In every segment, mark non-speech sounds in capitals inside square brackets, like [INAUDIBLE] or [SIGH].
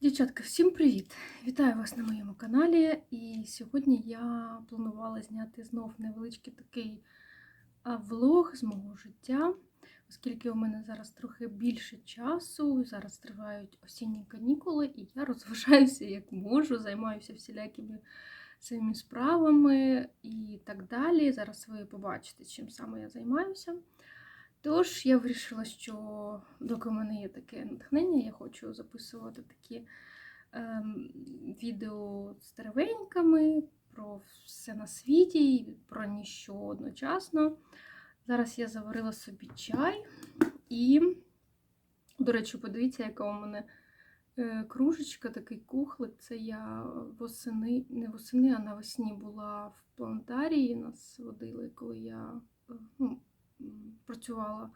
Дівчатка, всім привіт! Вітаю вас на моєму каналі. І сьогодні я планувала зняти знов невеличкий такий влог з мого життя, оскільки у мене зараз трохи більше часу, зараз тривають осінні канікули, і я розважаюся як можу, займаюся всілякими своїми справами і так далі. Зараз ви побачите, чим саме я займаюся. Тож я вирішила, що доки в мене є таке натхнення, я хочу записувати такі ем, відео з деревеньками про все на світі, і про ніщо одночасно. Зараз я заварила собі чай і, до речі, подивіться, яка у мене е, кружечка, такий кухлик. Це я восени, не восени, а навесні була в планетарії. Нас водили, коли я. е, ну, працювала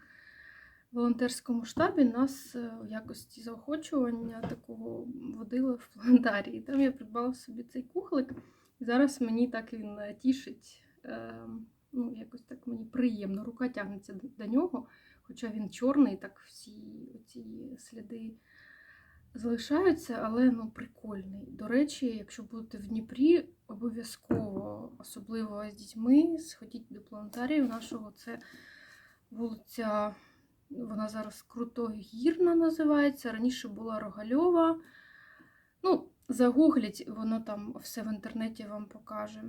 в волонтерському штабі, нас е, в якості заохочування такого водили в планетарії. Там я придбала собі цей кухлик, і зараз мені так він е, тішить. е, Ну, якось так мені приємно. Рука тягнеться до- нього, хоча він чорний, так всі ці сліди залишаються, але ну, прикольний. До речі, якщо будете в Дніпрі, обов'язково, особливо з дітьми, сходіть до планетарію нашого. Це вулиця, вона зараз Крутогірна називається. Раніше була Рогальова. Ну, загугліть, воно там все в інтернеті вам покаже.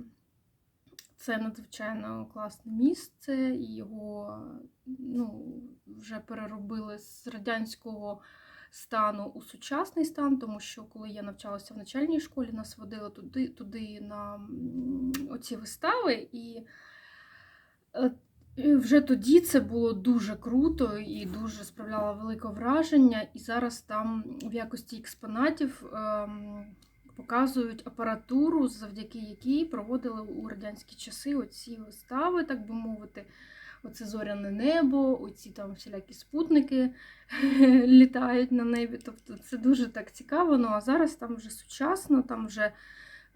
Це надзвичайно класне місце, його ну, вже переробили з радянського стану у сучасний стан, тому що коли я навчалася в начальній школі, нас водили туди, туди на оці вистави, і е, вже тоді це було дуже круто і дуже справляло велике враження. І зараз там в якості експонатів ем, показують апаратуру, завдяки якій проводили у радянські часи оці вистави, так би мовити. Оце зоряне небо, оці там всілякі спутники [LAUGHS] літають на небі. Тобто це дуже так цікаво. Ну а зараз там вже сучасно, там вже,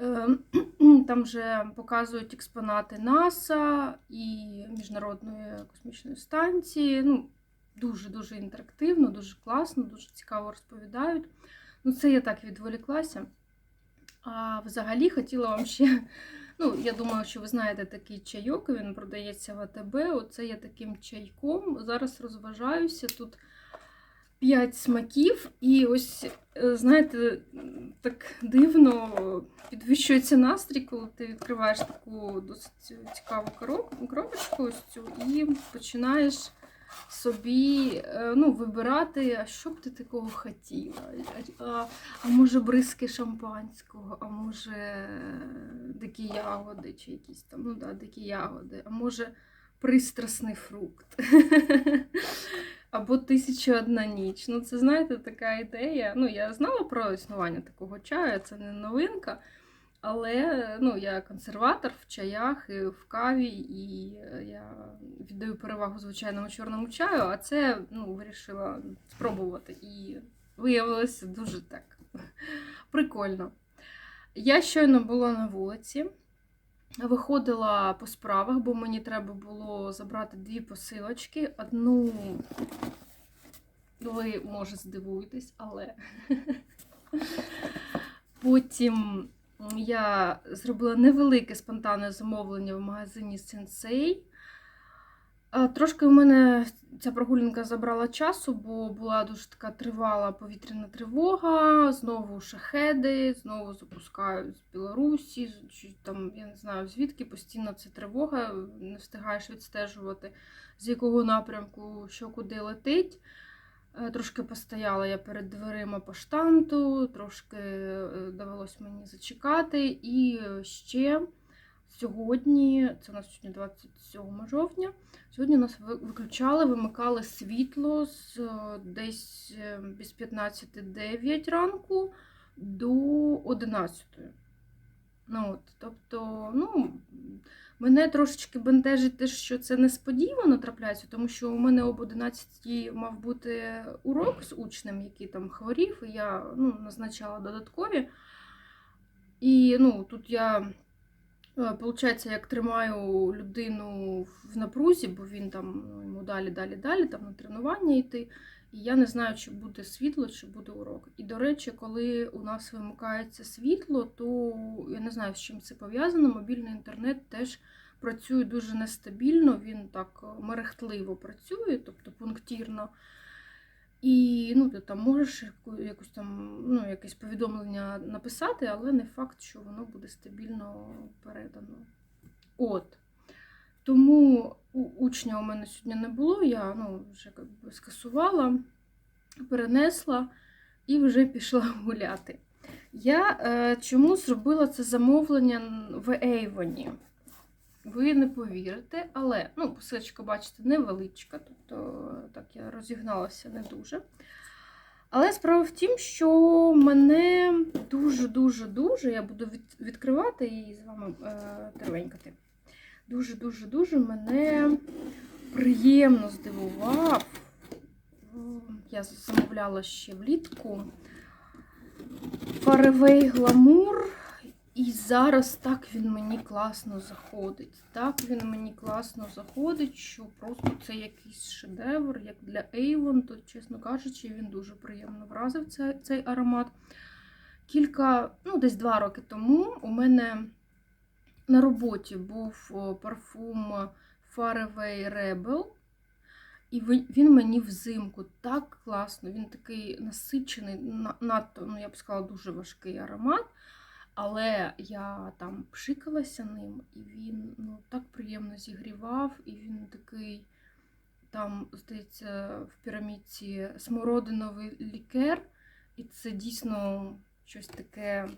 е, [CLEARS THROAT] там вже показують експонати НАСА і Міжнародної космічної станції. Ну, дуже-дуже інтерактивно, дуже класно, дуже цікаво розповідають. Ну, це я так відволіклася. А взагалі хотіла вам ще. Ну, я думаю, що ви знаєте такий чайок, він продається в АТБ. Оце я таким чайком. Зараз розважаюся. Тут 5 смаків, і ось, е, знаєте, так дивно підвищується настрій, коли ти відкриваєш таку досить цікаву короб- коробочку ось цю і починаєш собі е, ну, вибирати, а що б ти такого хотіла. А, а може бризки шампанського, а може е, дикі ягоди, чи якісь там, ну да, дикі ягоди, а може пристрасний фрукт. [LAUGHS] Або тисяча одна ніч. Ну, це, знаєте, така ідея. Ну, я знала про існування такого чаю, це не новинка. Але ну, я консерватор в чаях і в каві, і я віддаю перевагу звичайному чорному чаю, а це ну, вирішила спробувати. І виявилося дуже так [LAUGHS] прикольно. Я щойно була на вулиці, виходила по справах, бо мені треба було забрати дві посилочки. Одну, ви, може, здивуєтесь, але [LAUGHS] потім я зробила невелике спонтанне замовлення в магазині. А, Трошки у мене ця прогулянка забрала часу, бо була дуже така тривала повітряна тривога, знову шахеди, знову запускають з Білорусі, там, я не знаю звідки, постійно це тривога, не встигаєш відстежувати, з якого напрямку що куди летить. Е, Трошки постояла я перед дверима поштанту, трошки е, довелось мені зачекати. І ще сьогодні, це у нас сьогодні 27 жовтня, сьогодні нас виключали, вимикали світло з е, десь без 15-9 ранку до 11. Ну, от, тобто, ну, Мене трошечки бентежить те, що це несподівано трапляється, тому що у мене об 11 мав бути урок з учнем, який там хворів, і я ну, назначала додаткові. І ну, тут я, виходить, як тримаю людину в напрузі, бо він там ну, йому далі, далі, далі, там на тренування йти. І я не знаю, чи буде світло, чи буде урок. І, до речі, коли у нас вимикається світло, то я не знаю, з чим це пов'язано. Мобільний інтернет теж працює дуже нестабільно, він так мерехтливо працює, тобто пунктірно. І ну, ти там можеш якусь там, ну, якесь повідомлення написати, але не факт, що воно буде стабільно передано. От. Тому учня у мене сьогодні не було, я ну, вже би, скасувала, перенесла і вже пішла [LAUGHS] гуляти. Я е, чому зробила це замовлення в Ейвоні? Ви не повірите, але ну, посилочка, бачите, невеличка, тобто так я розігналася не дуже. Але справа в тім, що мене дуже-дуже-дуже, я буду від, відкривати і з вами е, тервенькати. Дуже-дуже-дуже мене приємно здивував. Я замовляла ще влітку Faraway Glamour. І зараз так він мені класно заходить. Так він мені класно заходить, що просто це якийсь шедевр, як для Avon, то, чесно кажучи, він дуже приємно вразив цей, цей аромат. Кілька, ну, десь два роки тому у мене на роботі був парфум Faraway Rebel. І він мені взимку так класно, він такий насичений, надто, ну я б сказала, дуже важкий аромат. Але я там пшикалася ним, і він ну, так приємно зігрівав, і він такий, там, здається, в пірамідці смородиновий лікер, і це дійсно щось таке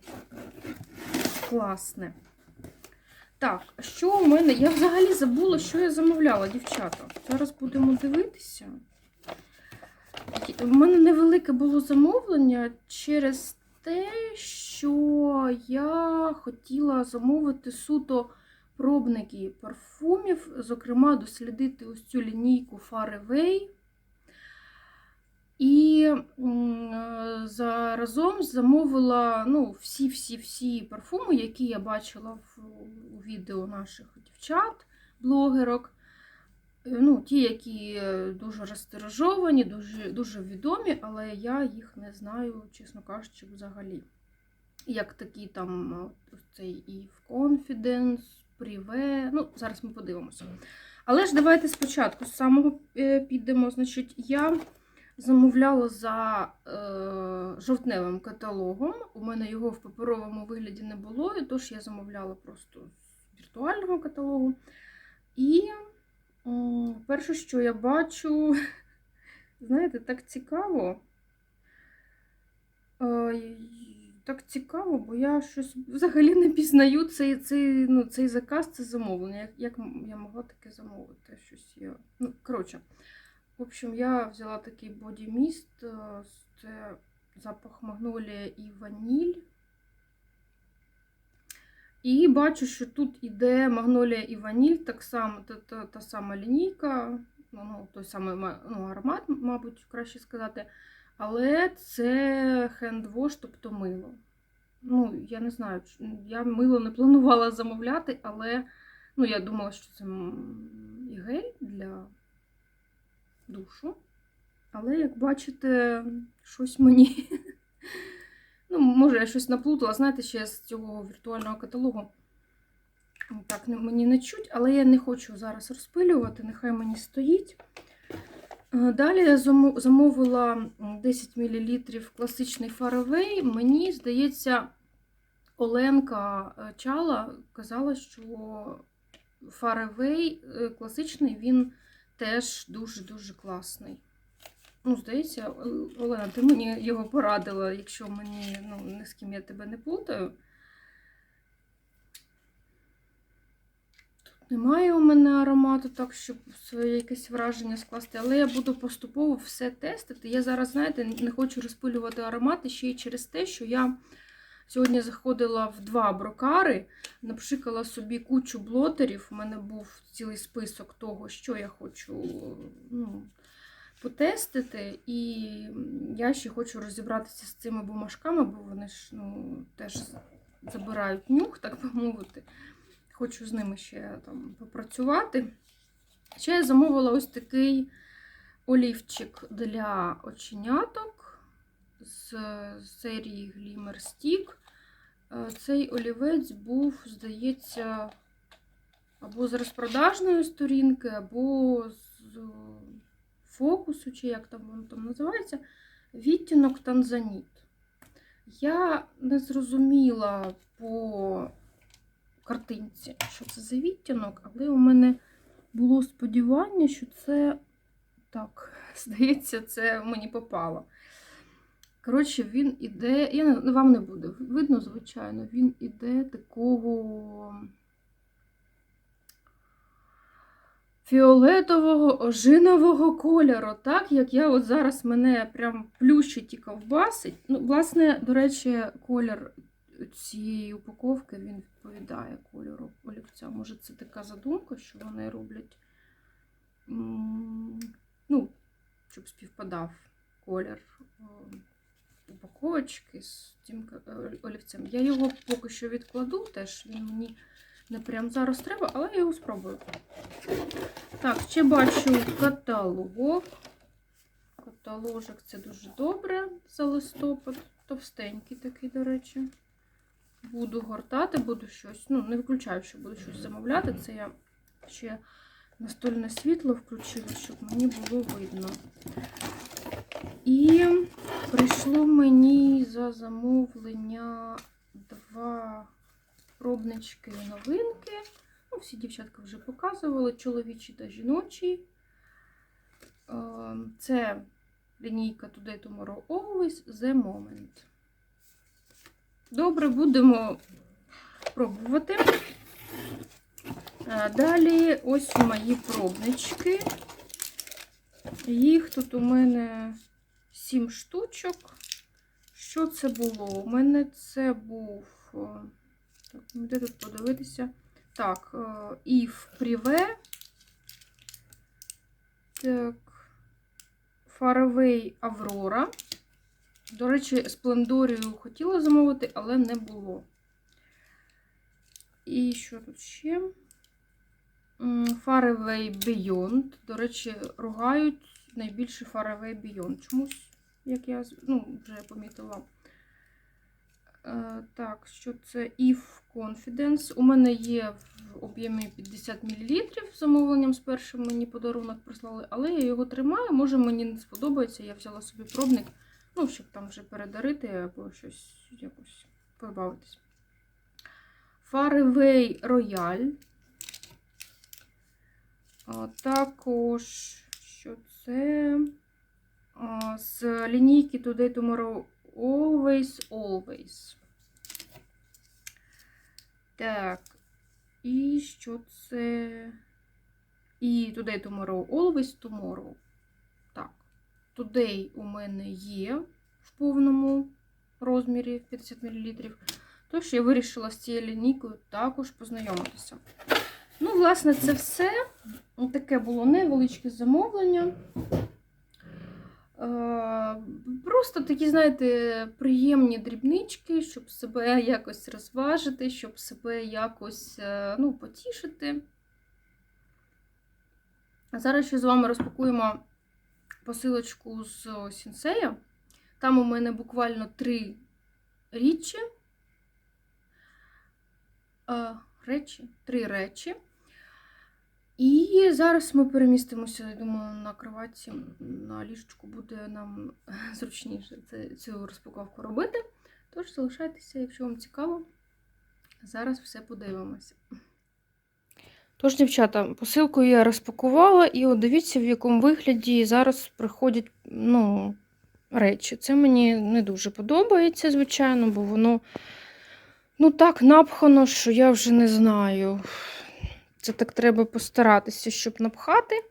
класне. Так, що у мене? Я взагалі забула, що я замовляла, дівчата. Зараз будемо дивитися. У мене невелике було замовлення через те, що я хотіла замовити суто пробники парфумів, зокрема, дослідити ось цю лінійку Faraway. І е, заразом замовила ну, всі-всі-всі парфуми, які я бачила в, у відео наших дівчат, блогерок. Е, Ну, ті, які дуже розтиражовані, дуже, дуже відомі, але я їх не знаю, чесно кажучи, взагалі. Як такі там цей Eve Confidence, Privé. Ну, зараз ми подивимося. Але ж давайте спочатку з самого е, підемо. Значить, я замовляла за е, жовтневим каталогом. У мене його в паперовому вигляді не було, і тож я замовляла просто з віртуального каталогу. І м, перше, що я бачу, [LAUGHS] знаєте, так цікаво. Е, Так цікаво, бо я щось взагалі не пізнаю цей, цей, ну, цей заказ, це замовлення. Як, як я могла таке замовити? Щось я... Ну, коротше, в общем, я взяла такий боді-міст. Це запах магнолія і ваніль. І бачу, що тут іде магнолія і ваніль, так само, та, та, та сама лінійка, ну, той самий ну, аромат, мабуть, краще сказати. Але це хендвош, тобто мило. Ну, я не знаю, я мило не планувала замовляти, але ну, я думала, що це і гель для душу. Але, як бачите, щось мені. [LAUGHS] Ну, може, я щось наплутала, знаєте, ще з цього віртуального каталогу. Так, мені не чуть, але я не хочу зараз розпилювати, нехай мені стоїть. Е, Далі я замовила 10 мл класичний Faraway. Мені здається, Оленка е, Чала казала, що Faraway е, класичний, він теж дуже-дуже класний. Ну, здається, Олена, ти мені його порадила, якщо мені ну, ні з ким я тебе не плутаю. Тут немає у мене аромату, так, щоб своє якесь враження скласти, але я буду поступово все тестити. Я зараз, знаєте, не хочу розпилювати аромати ще й через те, що я сьогодні заходила в два брокари, напшикала собі кучу блотерів. У мене був цілий список того, що я хочу. ну, потестити, і я ще хочу розібратися з цими бумажками, бо вони ж ну, теж забирають нюх, так би мовити. Хочу з ними ще там попрацювати. Ще я замовила ось такий олівчик для оченяток з серії Glimmer Stick. Е, Цей олівець був, здається, або з розпродажної сторінки, або з фокусу, чи як там воно там називається, відтінок Танзаніт. Я не зрозуміла по картинці, що це за відтінок, але у мене було сподівання, що це так, [LAUGHS] здається, це мені попало. Коротше, він іде. Я вам не буде видно, звичайно, він іде такого фіолетового ожинового кольору, так як я от зараз мене прям плющить і ковбасить. Ну, власне, до речі, колір цієї упаковки він відповідає кольору олівця. Може, це така задумка, що вони роблять, ну, щоб співпадав колір е, упаковочки з тим е, олівцем. Я його поки що відкладу, теж він мені не прям зараз треба, але я його спробую. Так, ще бачу каталог. Каталожок це дуже добре за листопад. Товстенький такий, до речі. Буду гортати, буду щось. Ну, не виключаю, що буду щось замовляти. Це я ще настольне світло включила, щоб мені було видно. І прийшло мені за замовлення два пробнички новинки. Ну, всі дівчатка вже показували, чоловічі та жіночі. Е, Це лінійка Today Tomorrow Always The Moment. Добре, будемо пробувати. Е, Далі ось мої пробнички. Їх тут у мене 7 штучок. Що це було? У мене це був. е, Так, де тут подивитися? Так, е, Eve Privé. Так. Faraway Aurora. До речі, Сплендорію хотіла замовити, але не було. І що тут ще? Faraway Beyond. До речі, ругають найбільше Faraway Beyond. Чомусь, як я ну, вже помітила. Е, Так, що це If Confidence. У мене є в об'ємі 50 мл замовленням з першим мені подарунок прислали, але я його тримаю. Може мені не сподобається. Я взяла собі пробник, ну, щоб там вже передарити або щось якось позбавитись. Faraway Royal. А, також, що це з лінійки Today Tomorrow Always Always. Так. І що це? І Today Tomorrow Always Tomorrow. Так. Today у мене є в повному розмірі 50 мл. Тож я вирішила з цією лінійкою також познайомитися. Ну, власне, це все. Таке було невеличке замовлення. Е, Просто такі, знаєте, приємні дрібнички, щоб себе якось розважити, щоб себе якось е, ну, потішити. А зараз ще з вами розпакуємо посилочку з Сінсея. Там у мене буквально три річі. Е, Речі, три речі. І зараз ми перемістимося, я думаю, на кроватці, на ліжечку буде нам [LAUGHS] зручніше це, цю розпаковку робити. Тож залишайтеся, якщо вам цікаво. Зараз все подивимося. Тож, дівчата, посилку я розпакувала, і от дивіться, в якому вигляді зараз приходять ну, речі. Це мені не дуже подобається, звичайно, бо воно ну, так напхано, що я вже не знаю. Це так треба постаратися, щоб напхати.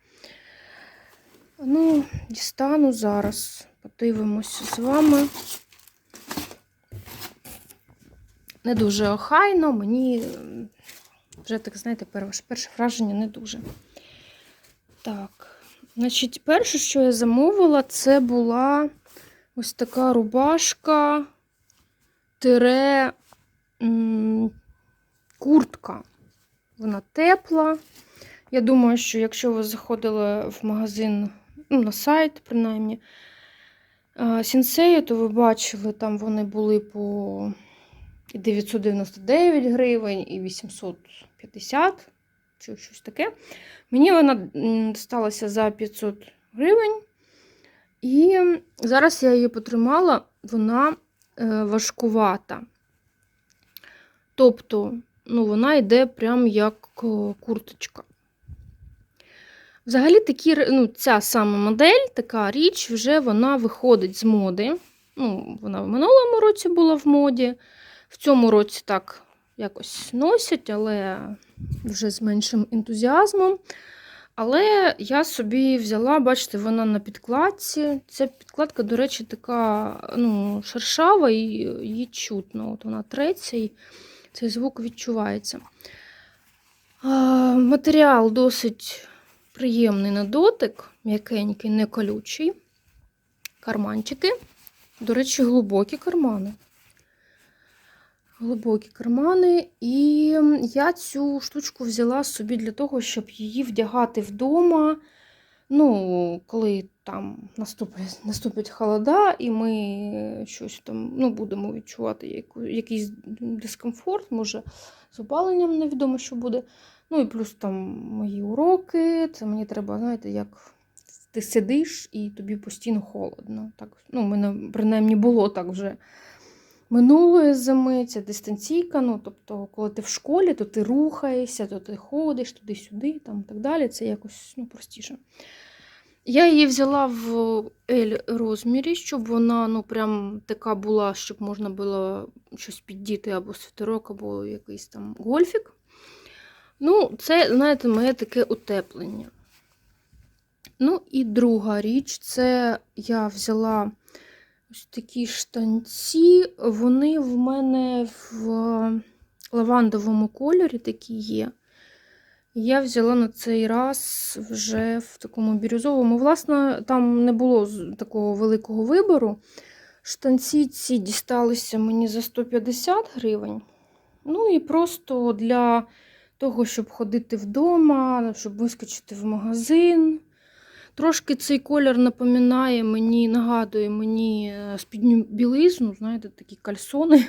Ну, дістану зараз. Подивимося з вами. Не дуже охайно, мені вже так, знаєте, перше, перше враження не дуже. Так, значить, перше, що я замовила, це була ось така рубашка тире куртка. Вона тепла. Я думаю, що якщо ви заходили в магазин, ну, на сайт, принаймні. А, Сінсеї, то ви бачили, там вони були по 999 гривень, і 850, чи щось таке. Мені вона сталася за 500 гривень. І зараз я її потримала, вона е, важкувата. Тобто, ну, вона йде прям як е, курточка. Взагалі, такі, ну, ця сама модель, така річ, вже вона виходить з моди. Ну, вона в минулому році була в моді. В цьому році так якось носять, але вже з меншим ентузіазмом. Але я собі взяла, бачите, вона на підкладці. Ця підкладка, до речі, така ну, шершава і її чутно. От вона треться і цей звук відчувається. Матеріал досить приємний на дотик, м'якенький, не колючий. Карманчики. До речі, глибокі кармани. Глибокі кармани. І я цю штучку взяла собі для того, щоб її вдягати вдома. Ну, коли там наступлять, наступять холода, і ми щось там ну, будемо відчувати яку, якийсь дискомфорт, може, з опаленням невідомо, що буде. Ну і плюс там мої уроки. Це мені треба, знаєте, як ти сидиш і тобі постійно холодно. Так, ну, мене принаймні було так вже минулої зими, це дистанційка. Ну, тобто, коли ти в школі, то ти рухаєшся, то ти ходиш туди-сюди, там так далі. Це якось ну, простіше. Я її взяла в L розмірі, щоб вона ну, прям така була, щоб можна було щось піддіти або світерок, або якийсь там гольфік. Ну, це, знаєте, моє таке утеплення. Ну, і друга річ, це я взяла ось такі штанці. Вони в мене в лавандовому кольорі такі є. Я взяла на цей раз вже в такому бірюзовому. Власне, там не було такого великого вибору. Штанці ці дісталися мені за 150 гривень. Ну і просто для того, щоб ходити вдома, щоб вискочити в магазин. Трошки цей колір напоминає мені, нагадує мені е, спідню білизну, знаєте, такі кальсони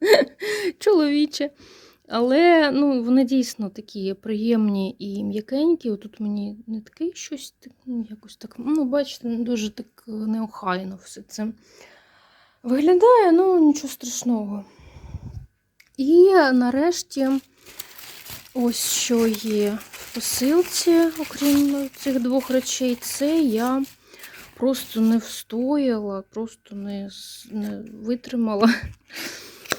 [LAUGHS] чоловічі. Але ну, вони дійсно такі приємні і м'якенькі. Отут мені не такий щось, ну, якось так, ну, бачите, дуже так неохайно все це виглядає, ну нічого страшного. І нарешті, ось що є в посилці, окрім цих двох речей, це я просто не встояла, просто не, не витримала.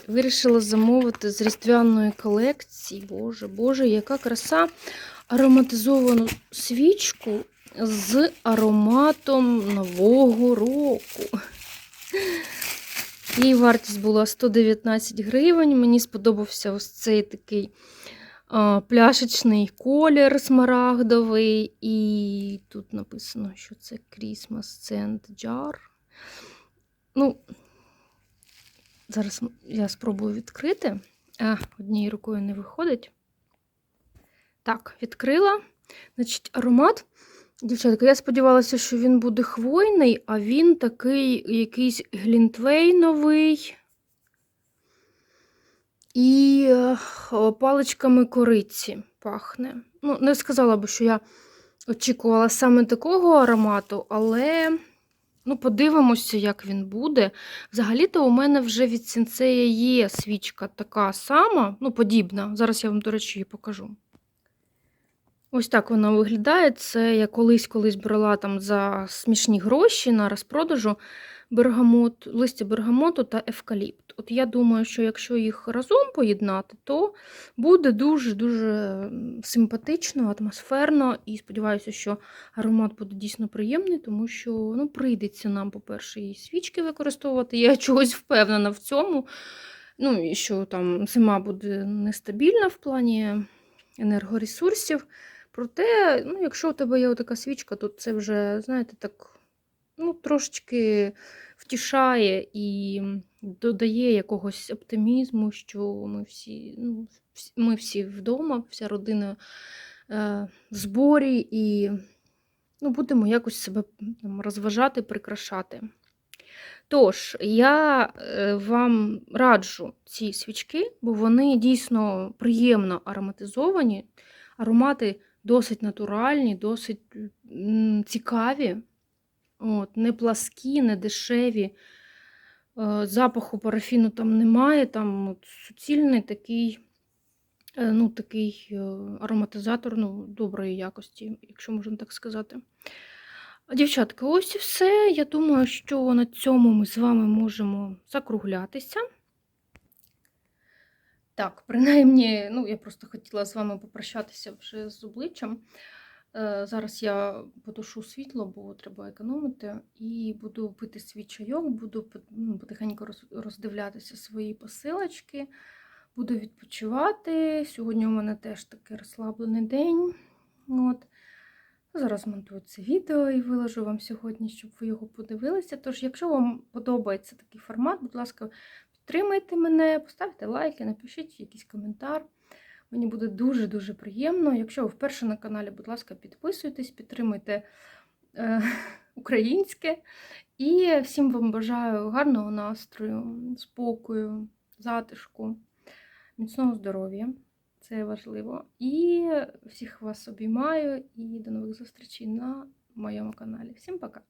Вирішила замовити з різдвяної колекції. Боже, Боже, яка краса! Ароматизовану свічку з ароматом Нового року. Її вартість була 119 гривень. Мені сподобався ось цей такий пляшечний колір смарагдовий. І тут написано, що це Christmas Scent Jar. Ну, зараз я спробую відкрити. А, однією рукою не виходить. Так, відкрила. Значить, аромат. Дівчатка, я сподівалася, що він буде хвойний, а він такий якийсь глінтвейновий і е, паличками кориці пахне. Ну, не сказала би, що я очікувала саме такого аромату, але ну, подивимося, як він буде. Взагалі-то у мене вже від сінцея є свічка така сама, ну, подібна. Зараз я вам, до речі, її покажу. Ось так вона виглядає. Це я колись колись брала там за смішні гроші на розпродажу бергамот, листя бергамоту та евкаліпт. От я думаю, що якщо їх разом поєднати, то буде дуже-дуже симпатично, атмосферно. І сподіваюся, що аромат буде дійсно приємний, тому що ну, прийдеться нам, по-перше, і свічки використовувати. Я чогось впевнена в цьому. Ну, і що там зима буде нестабільна в плані енергоресурсів. Проте, ну, якщо у тебе є така свічка, то це вже, знаєте, так ну, трошечки втішає і додає якогось оптимізму, що ми всі, ну, ми всі вдома, вся родина е, в зборі, і ну, будемо якось себе там, розважати, прикрашати. Тож, я е, вам раджу ці свічки, бо вони дійсно приємно ароматизовані. Аромати досить натуральні, досить цікаві, От, не пласкі, не дешеві. Е, Запаху парафіну там немає, там от, суцільний такий, е, ну, такий е, ароматизатор ну, доброї якості, якщо можна так сказати. Дівчатка, ось і все. Я думаю, що на цьому ми з вами можемо закруглятися. Так, принаймні, ну, я просто хотіла з вами попрощатися вже з обличчям. Е, Зараз я потушу світло, бо треба економити, і буду пити свій чайок, буду ну, потихеньку роздивлятися свої посилочки, буду відпочивати. Сьогодні у мене теж такий розслаблений день. От. Зараз монтую це відео і виложу вам сьогодні, щоб ви його подивилися. Тож, якщо вам подобається такий формат, будь ласка, підтримайте мене, поставте лайки, напишіть якийсь коментар. Мені буде дуже-дуже приємно. Якщо ви вперше на каналі, будь ласка, підписуйтесь, підтримуйте е, [LAUGHS] українське. І всім вам бажаю гарного настрою, спокою, затишку, міцного здоров'я. Це важливо. І всіх вас обіймаю і до нових зустрічей на моєму каналі. Всім пока!